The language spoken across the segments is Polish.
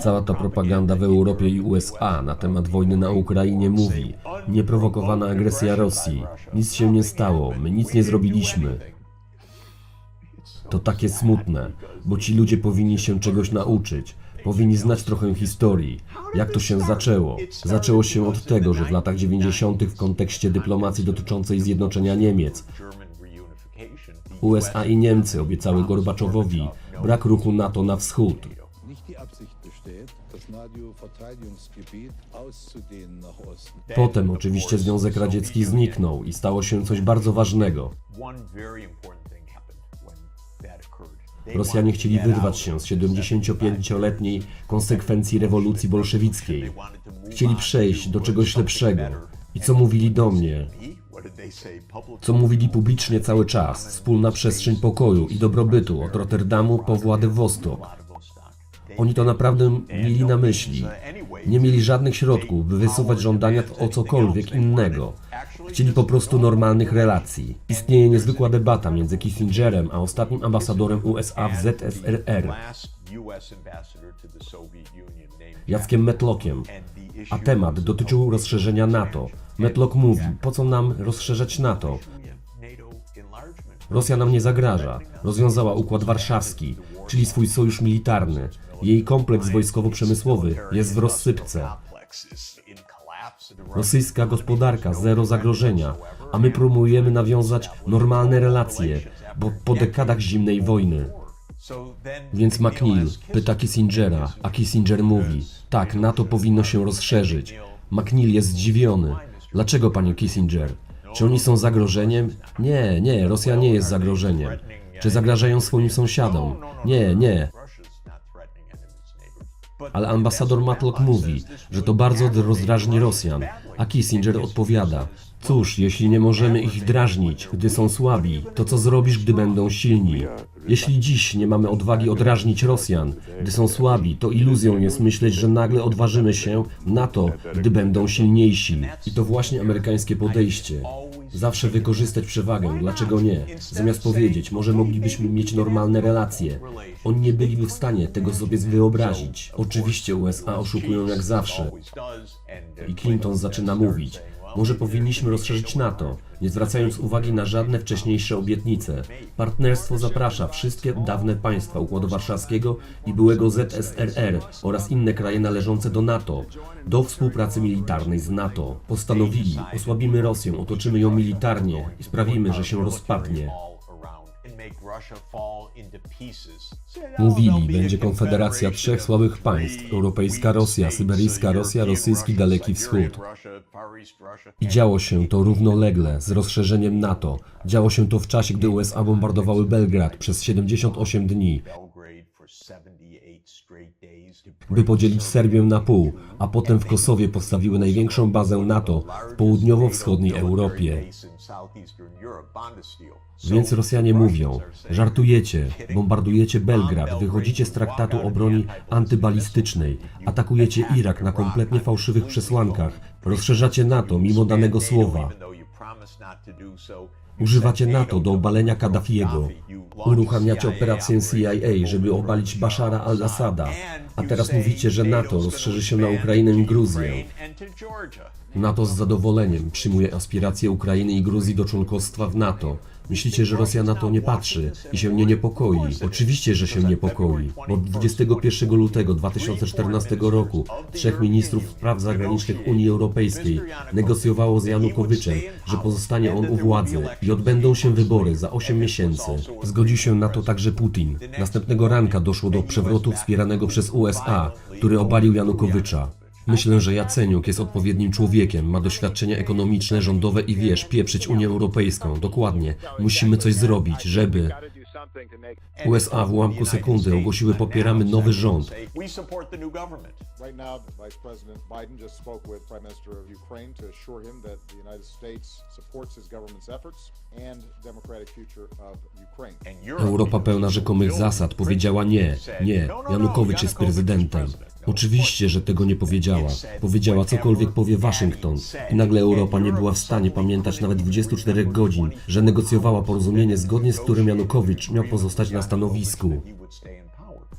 Cała ta propaganda w Europie i USA na temat wojny na Ukrainie mówi nieprowokowana agresja Rosji, nic się nie stało, my nic nie zrobiliśmy. To takie smutne, bo ci ludzie powinni się czegoś nauczyć, powinni znać trochę historii. Jak to się zaczęło? Zaczęło się od tego, że w latach 90. w kontekście dyplomacji dotyczącej zjednoczenia Niemiec USA i Niemcy obiecały Gorbaczowowi brak ruchu NATO na wschód. Nicht die Absicht besteht, das NATO-Verteidigungsgebiet auszudehnen nach Osten. Potem oczywiście Związek Radziecki zniknął i stało się coś bardzo ważnego. Rosjanie chcieli wyrwać się z of the 75-letniej konsekwencji rewolucji bolszewickiej. Chcieli przejść do czegoś lepszego. I co mówili do mnie? Co mówili publicznie cały czas? Wspólna przestrzeń pokoju i dobrobytu od Rotterdamu po Władywostok. Oni to naprawdę mieli na myśli. Nie mieli żadnych środków, by wysuwać żądania o cokolwiek innego. Chcieli po prostu normalnych relacji. Istnieje niezwykła debata między Kissingerem a ostatnim ambasadorem USA w ZSRR, Jackiem Metlockiem. A temat dotyczył rozszerzenia NATO. Metlock mówi, po co nam rozszerzać NATO? Rosja nam nie zagraża. Rozwiązała Układ Warszawski, czyli swój sojusz militarny. Jej kompleks wojskowo-przemysłowy jest w rozsypce. Rosyjska gospodarka zero zagrożenia, a my próbujemy nawiązać normalne relacje, bo po dekadach zimnej wojny. Więc McNeil pyta Kissingera, a Kissinger mówi: Tak, NATO powinno się rozszerzyć. McNeil jest zdziwiony. Dlaczego, panie Kissinger? Czy oni są zagrożeniem? Nie, nie, Rosja nie jest zagrożeniem. Czy zagrażają swoim sąsiadom? Nie, nie. Ale ambasador Matlock mówi, że to bardzo rozdrażni Rosjan, a Kissinger odpowiada: Cóż, jeśli nie możemy ich drażnić, gdy są słabi, to co zrobisz, gdy będą silni? Jeśli dziś nie mamy odwagi odrażnić Rosjan, gdy są słabi, to iluzją jest myśleć, że nagle odważymy się na to, gdy będą silniejsi. I to właśnie amerykańskie podejście. Zawsze wykorzystać przewagę, dlaczego nie? Zamiast powiedzieć, może moglibyśmy mieć normalne relacje. Oni nie byliby w stanie tego sobie wyobrazić. Oczywiście USA oszukują jak zawsze. I Clinton zaczyna mówić, może powinniśmy rozszerzyć NATO, nie zwracając uwagi na żadne wcześniejsze obietnice. Partnerstwo zaprasza wszystkie dawne państwa Układu Warszawskiego i byłego ZSRR oraz inne kraje należące do NATO do współpracy militarnej z NATO. Postanowili, osłabimy Rosję, otoczymy ją militarnie i sprawimy, że się rozpadnie. Mówili, będzie konfederacja trzech słabych państw, europejska Rosja, syberyjska Rosja, rosyjski Daleki Wschód. I działo się to równolegle z rozszerzeniem NATO. Działo się to w czasie, gdy USA bombardowały Belgrad przez 78 dni, by podzielić Serbię na pół, a potem w Kosowie postawiły największą bazę NATO w południowo-wschodniej Europie. Więc Rosjanie mówią, żartujecie, bombardujecie Belgrad, wychodzicie z traktatu o broni antybalistycznej, atakujecie Irak na kompletnie fałszywych przesłankach, rozszerzacie NATO mimo danego słowa, Używacie NATO do obalenia Kaddafiego, uruchamiacie operację CIA, żeby obalić Bashara al-Assada, a teraz mówicie, że NATO rozszerzy się na Ukrainę i Gruzję. NATO z zadowoleniem przyjmuje aspiracje Ukrainy i Gruzji do członkostwa w NATO. Myślicie, że Rosja na to nie patrzy i się nie niepokoi? Oczywiście, że się niepokoi, bo 21 lutego 2014 roku trzech ministrów spraw zagranicznych Unii Europejskiej negocjowało z Janukowiczem, że pozostanie on u władzy i odbędą się wybory za 8 miesięcy. Zgodził się na to także Putin. Następnego ranka doszło do przewrotu wspieranego przez USA, który obalił Janukowycza. Myślę, że Jaceniuk jest odpowiednim człowiekiem, ma doświadczenie ekonomiczne, rządowe i wiesz, pieprzyć Unię Europejską. Dokładnie. Musimy coś zrobić, żeby... USA w ułamku sekundy ogłosiły popieramy nowy rząd. Europa pełna rzekomych zasad powiedziała nie, nie, Janukowycz jest prezydentem. Oczywiście, że tego nie powiedziała. Powiedziała cokolwiek powie Waszyngton. I nagle Europa nie była w stanie pamiętać nawet 24 godzin, że negocjowała porozumienie, zgodnie z którym Janukowicz miał pozostać na stanowisku.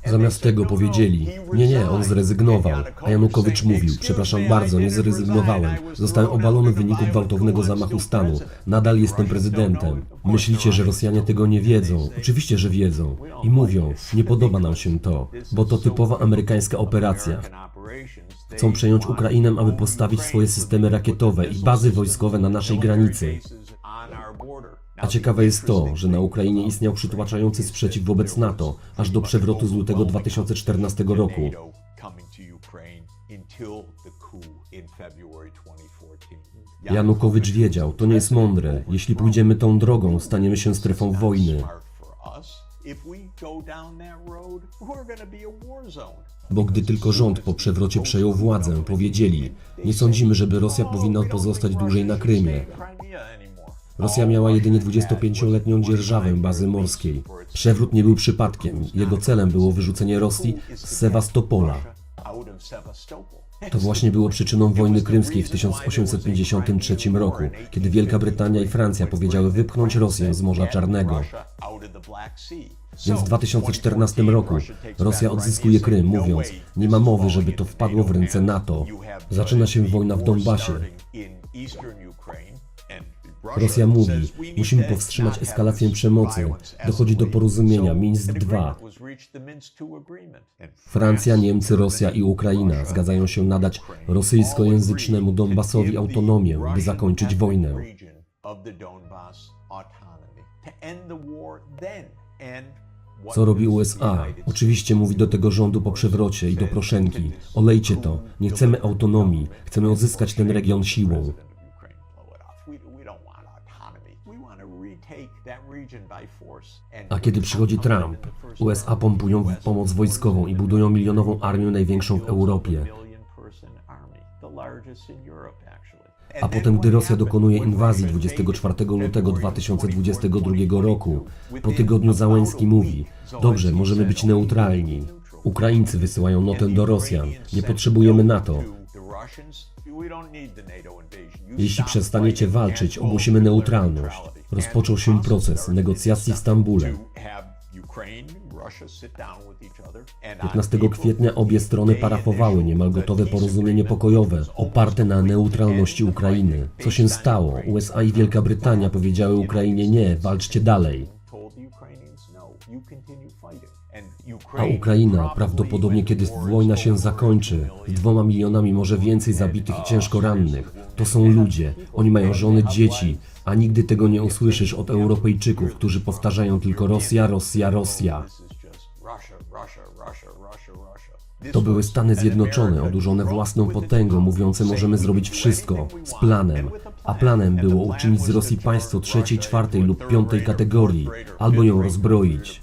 Zamiast tego powiedzieli, nie, nie, on zrezygnował. A Janukowycz mówił, przepraszam bardzo, nie zrezygnowałem. Zostałem obalony w wyniku gwałtownego zamachu stanu. Nadal jestem prezydentem. Myślicie, że Rosjanie tego nie wiedzą? Oczywiście, że wiedzą. I mówią, nie podoba nam się to, bo to typowa amerykańska operacja. Chcą przejąć Ukrainę, aby postawić swoje systemy rakietowe i bazy wojskowe na naszej granicy. A ciekawe jest to, że na Ukrainie istniał przytłaczający sprzeciw wobec NATO, aż do przewrotu z lutego 2014 roku. Janukowycz wiedział, to nie jest mądre. Jeśli pójdziemy tą drogą, staniemy się strefą wojny. Bo gdy tylko rząd po przewrocie przejął władzę, powiedzieli, nie sądzimy, żeby Rosja powinna pozostać dłużej na Krymie. Rosja miała jedynie 25-letnią dzierżawę bazy morskiej. Przewrót nie był przypadkiem. Jego celem było wyrzucenie Rosji z Sewastopola. To właśnie było przyczyną wojny krymskiej w 1853 roku, kiedy Wielka Brytania i Francja powiedziały wypchnąć Rosję z Morza Czarnego. Więc w 2014 roku Rosja odzyskuje Krym, mówiąc, nie ma mowy, żeby to wpadło w ręce NATO. Zaczyna się wojna w Donbasie. Rosja mówi, musimy powstrzymać eskalację przemocy. Dochodzi do porozumienia Mińsk II. Francja, Niemcy, Rosja i Ukraina zgadzają się nadać rosyjskojęzycznemu Donbasowi autonomię, by zakończyć wojnę. Co robi USA? Oczywiście mówi do tego rządu po przewrocie i do Proszenki. Olejcie to, nie chcemy autonomii, chcemy odzyskać ten region siłą. A kiedy przychodzi Trump, USA pompują pomoc wojskową i budują milionową armię największą w Europie. A potem, gdy Rosja dokonuje inwazji 24 lutego 2022 roku, po tygodniu Załęski mówi: Dobrze, możemy być neutralni. Ukraińcy wysyłają notę do Rosjan: Nie potrzebujemy NATO. Jeśli przestaniecie walczyć, ogłosimy neutralność. Rozpoczął się proces negocjacji w Stambule. 15 kwietnia obie strony parafowały niemal gotowe porozumienie pokojowe, oparte na neutralności Ukrainy. Co się stało? USA i Wielka Brytania powiedziały Ukrainie nie, walczcie dalej. A Ukraina prawdopodobnie, kiedy wojna się zakończy, z dwoma milionami, może więcej zabitych i ciężko rannych. To są ludzie, oni mają żony, dzieci, a nigdy tego nie usłyszysz od Europejczyków, którzy powtarzają tylko Rosja, Rosja, Rosja. To były Stany Zjednoczone, odurzone własną potęgą, mówiące możemy zrobić wszystko, z planem. A planem było uczynić z Rosji państwo trzeciej, czwartej lub piątej kategorii, albo ją rozbroić.